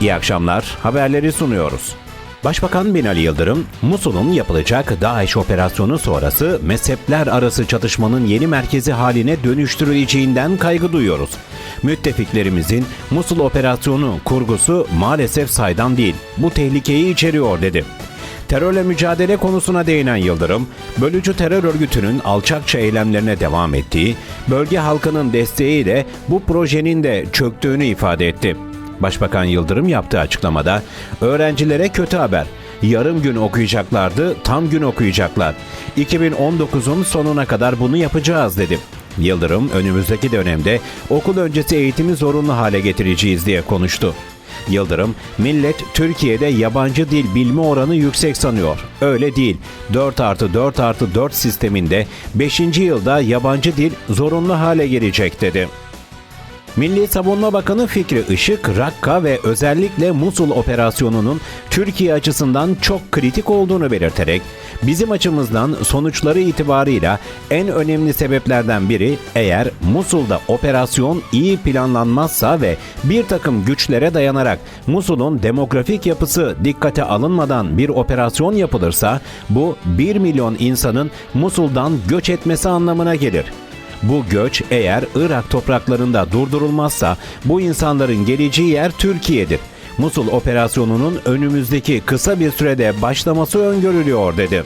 İyi akşamlar. Haberleri sunuyoruz. Başbakan Binali Yıldırım, Musul'un yapılacak DAEŞ operasyonu sonrası mezhepler arası çatışmanın yeni merkezi haline dönüştürüleceğinden kaygı duyuyoruz. Müttefiklerimizin Musul operasyonu kurgusu maalesef saydam değil. Bu tehlikeyi içeriyor dedi. Terörle mücadele konusuna değinen Yıldırım, bölücü terör örgütünün alçakça eylemlerine devam ettiği, bölge halkının desteğiyle bu projenin de çöktüğünü ifade etti. Başbakan Yıldırım yaptığı açıklamada, öğrencilere kötü haber, yarım gün okuyacaklardı, tam gün okuyacaklar. 2019'un sonuna kadar bunu yapacağız dedi. Yıldırım önümüzdeki dönemde okul öncesi eğitimi zorunlu hale getireceğiz diye konuştu. Yıldırım, millet Türkiye'de yabancı dil bilme oranı yüksek sanıyor. Öyle değil. 4 artı 4 artı 4 sisteminde 5. yılda yabancı dil zorunlu hale gelecek dedi. Milli Savunma Bakanı Fikri Işık, Rakka ve özellikle Musul operasyonunun Türkiye açısından çok kritik olduğunu belirterek, bizim açımızdan sonuçları itibarıyla en önemli sebeplerden biri eğer Musul'da operasyon iyi planlanmazsa ve bir takım güçlere dayanarak Musul'un demografik yapısı dikkate alınmadan bir operasyon yapılırsa bu 1 milyon insanın Musul'dan göç etmesi anlamına gelir. Bu göç eğer Irak topraklarında durdurulmazsa bu insanların geleceği yer Türkiye'dir. Musul operasyonunun önümüzdeki kısa bir sürede başlaması öngörülüyor dedi.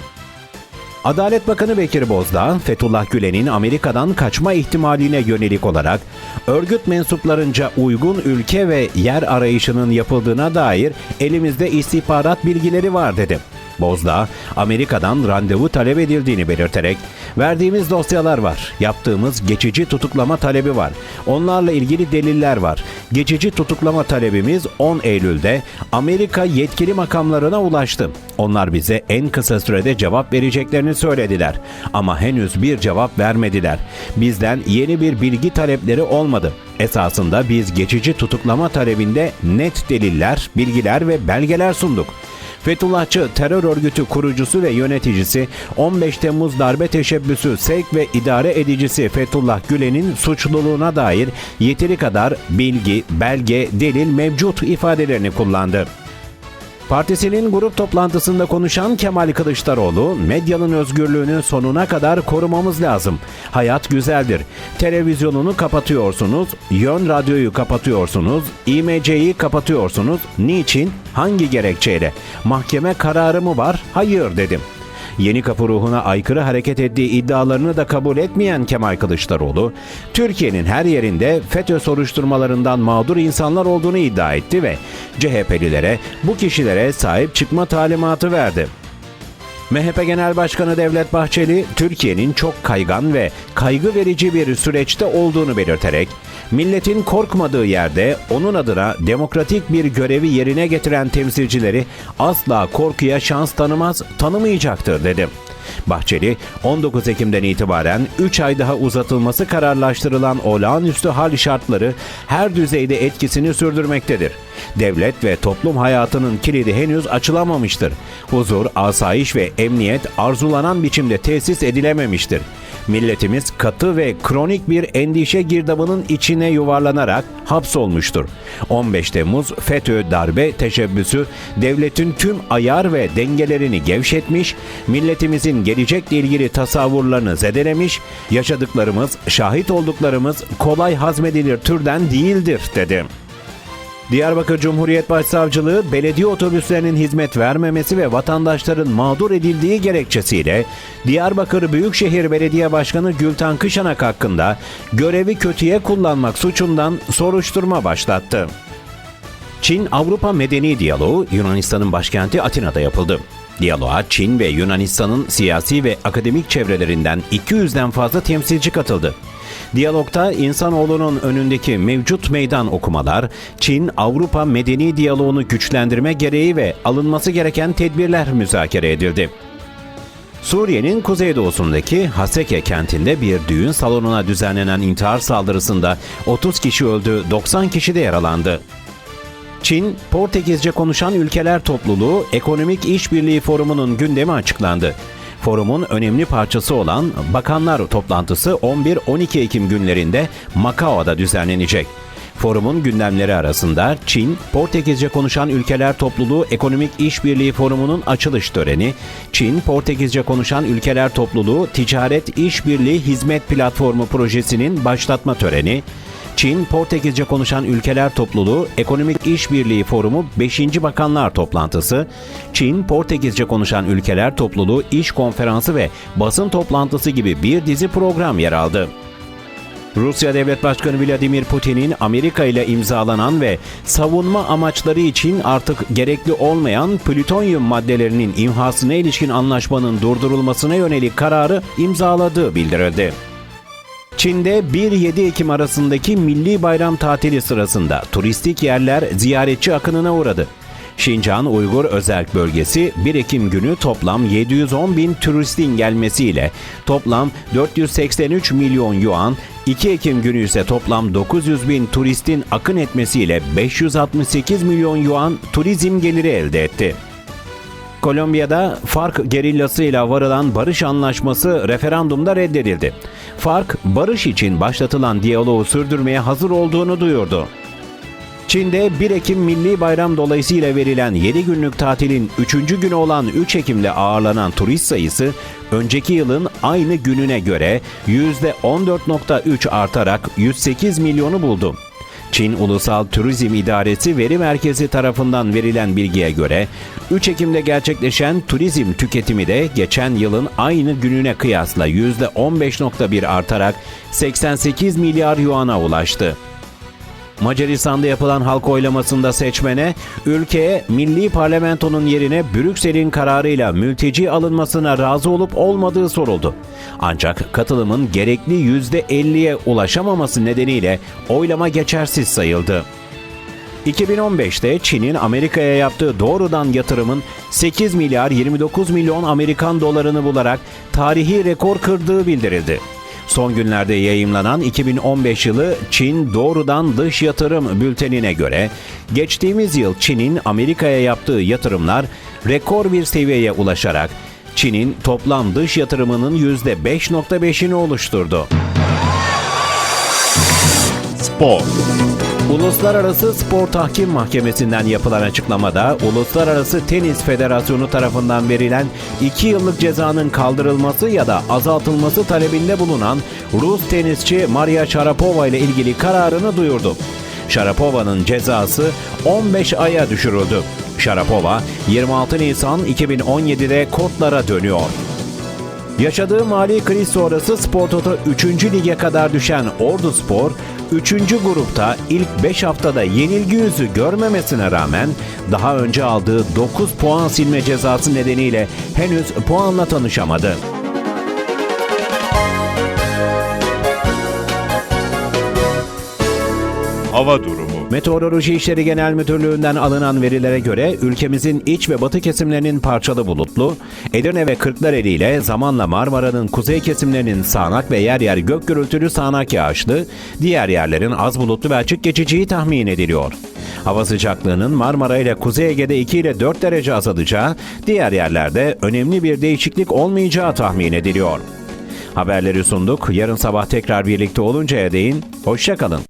Adalet Bakanı Bekir Bozdağ, Fethullah Gülen'in Amerika'dan kaçma ihtimaline yönelik olarak örgüt mensuplarınca uygun ülke ve yer arayışının yapıldığına dair elimizde istihbarat bilgileri var dedi. Bozdağ, Amerika'dan randevu talep edildiğini belirterek, verdiğimiz dosyalar var, yaptığımız geçici tutuklama talebi var, onlarla ilgili deliller var. Geçici tutuklama talebimiz 10 Eylül'de Amerika yetkili makamlarına ulaştı. Onlar bize en kısa sürede cevap vereceklerini söylediler. Ama henüz bir cevap vermediler. Bizden yeni bir bilgi talepleri olmadı. Esasında biz geçici tutuklama talebinde net deliller, bilgiler ve belgeler sunduk. Fethullahçı terör örgütü kurucusu ve yöneticisi 15 Temmuz darbe teşebbüsü sevk ve idare edicisi Fethullah Gülen'in suçluluğuna dair yeteri kadar bilgi, belge, delil mevcut ifadelerini kullandı. Partisinin grup toplantısında konuşan Kemal Kılıçdaroğlu, medyanın özgürlüğünü sonuna kadar korumamız lazım. Hayat güzeldir. Televizyonunu kapatıyorsunuz, yön radyoyu kapatıyorsunuz, İMC'yi kapatıyorsunuz. Niçin? Hangi gerekçeyle? Mahkeme kararı mı var? Hayır dedim. Yeni kapı ruhuna aykırı hareket ettiği iddialarını da kabul etmeyen Kemal Kılıçdaroğlu, Türkiye'nin her yerinde FETÖ soruşturmalarından mağdur insanlar olduğunu iddia etti ve CHP'lilere bu kişilere sahip çıkma talimatı verdi. MHP Genel Başkanı Devlet Bahçeli, Türkiye'nin çok kaygan ve kaygı verici bir süreçte olduğunu belirterek, milletin korkmadığı yerde onun adına demokratik bir görevi yerine getiren temsilcileri asla korkuya şans tanımaz, tanımayacaktır dedi. Bahçeli, 19 Ekim'den itibaren 3 ay daha uzatılması kararlaştırılan olağanüstü hal şartları her düzeyde etkisini sürdürmektedir. Devlet ve toplum hayatının kilidi henüz açılamamıştır. Huzur, asayiş ve emniyet arzulanan biçimde tesis edilememiştir. Milletimiz katı ve kronik bir endişe girdabının içine yuvarlanarak hapsolmuştur. 15 Temmuz FETÖ darbe teşebbüsü devletin tüm ayar ve dengelerini gevşetmiş, milletimizin gelecekle ilgili tasavvurlarını zedelemiş, yaşadıklarımız, şahit olduklarımız kolay hazmedilir türden değildir dedi. Diyarbakır Cumhuriyet Başsavcılığı belediye otobüslerinin hizmet vermemesi ve vatandaşların mağdur edildiği gerekçesiyle Diyarbakır Büyükşehir Belediye Başkanı Gülten Kışanak hakkında görevi kötüye kullanmak suçundan soruşturma başlattı. Çin-Avrupa Medeni Diyaloğu Yunanistan'ın başkenti Atina'da yapıldı. Diyaloğa Çin ve Yunanistan'ın siyasi ve akademik çevrelerinden 200'den fazla temsilci katıldı. Diyalogta insanoğlunun önündeki mevcut meydan okumalar, Çin-Avrupa medeni diyaloğunu güçlendirme gereği ve alınması gereken tedbirler müzakere edildi. Suriye'nin kuzeydoğusundaki Haseke kentinde bir düğün salonuna düzenlenen intihar saldırısında 30 kişi öldü, 90 kişi de yaralandı. Çin, Portekizce konuşan ülkeler topluluğu Ekonomik İşbirliği Forumu'nun gündemi açıklandı. Forumun önemli parçası olan Bakanlar toplantısı 11-12 Ekim günlerinde Macao'da düzenlenecek. Forumun gündemleri arasında Çin, Portekizce konuşan ülkeler topluluğu Ekonomik İşbirliği Forumu'nun açılış töreni, Çin, Portekizce konuşan ülkeler topluluğu Ticaret İşbirliği Hizmet Platformu projesinin başlatma töreni, Çin, Portekizce konuşan ülkeler topluluğu Ekonomik İşbirliği Forumu 5. Bakanlar Toplantısı, Çin, Portekizce konuşan ülkeler topluluğu iş konferansı ve basın toplantısı gibi bir dizi program yer aldı. Rusya Devlet Başkanı Vladimir Putin'in Amerika ile imzalanan ve savunma amaçları için artık gerekli olmayan plütonyum maddelerinin imhasına ilişkin anlaşmanın durdurulmasına yönelik kararı imzaladığı bildirildi. Çin'de 1-7 Ekim arasındaki Milli Bayram tatili sırasında turistik yerler ziyaretçi akınına uğradı. Şincan Uygur Özerk Bölgesi 1 Ekim günü toplam 710 bin turistin gelmesiyle toplam 483 milyon yuan, 2 Ekim günü ise toplam 900 bin turistin akın etmesiyle 568 milyon yuan turizm geliri elde etti. Kolombiya'da FARC gerillasıyla varılan barış anlaşması referandumda reddedildi. FARC, barış için başlatılan diyaloğu sürdürmeye hazır olduğunu duyurdu. Çin'de 1 Ekim Milli Bayram dolayısıyla verilen 7 günlük tatilin 3. günü olan 3 Ekim'de ağırlanan turist sayısı önceki yılın aynı gününe göre %14.3 artarak 108 milyonu buldu. Çin Ulusal Turizm İdaresi Veri Merkezi tarafından verilen bilgiye göre 3 Ekim'de gerçekleşen turizm tüketimi de geçen yılın aynı gününe kıyasla %15.1 artarak 88 milyar yuana ulaştı. Macaristan'da yapılan halk oylamasında seçmene, ülkeye milli parlamentonun yerine Brüksel'in kararıyla mülteci alınmasına razı olup olmadığı soruldu. Ancak katılımın gerekli %50'ye ulaşamaması nedeniyle oylama geçersiz sayıldı. 2015'te Çin'in Amerika'ya yaptığı doğrudan yatırımın 8 milyar 29 milyon Amerikan dolarını bularak tarihi rekor kırdığı bildirildi. Son günlerde yayımlanan 2015 yılı Çin doğrudan dış yatırım bültenine göre geçtiğimiz yıl Çin'in Amerika'ya yaptığı yatırımlar rekor bir seviyeye ulaşarak Çin'in toplam dış yatırımının %5.5'ini oluşturdu. Spor. Uluslararası Spor Tahkim Mahkemesi'nden yapılan açıklamada Uluslararası Tenis Federasyonu tarafından verilen 2 yıllık cezanın kaldırılması ya da azaltılması talebinde bulunan Rus tenisçi Maria Sharapova ile ilgili kararını duyurdu. Sharapova'nın cezası 15 aya düşürüldü. Sharapova 26 Nisan 2017'de kortlara dönüyor. Yaşadığı mali kriz sonrası Spor Toto 3. lige kadar düşen Ordu Spor, 3. grupta ilk 5 haftada yenilgi yüzü görmemesine rağmen daha önce aldığı 9 puan silme cezası nedeniyle henüz puanla tanışamadı. Hava durumu. Meteoroloji İşleri Genel Müdürlüğü'nden alınan verilere göre ülkemizin iç ve batı kesimlerinin parçalı bulutlu, Edirne ve Kırklareli ile zamanla Marmara'nın kuzey kesimlerinin sağanak ve yer yer gök gürültülü sağanak yağışlı, diğer yerlerin az bulutlu ve açık geçeceği tahmin ediliyor. Hava sıcaklığının Marmara ile Kuzey Ege'de 2 ile 4 derece azalacağı, diğer yerlerde önemli bir değişiklik olmayacağı tahmin ediliyor. Haberleri sunduk. Yarın sabah tekrar birlikte oluncaya değin, hoşçakalın.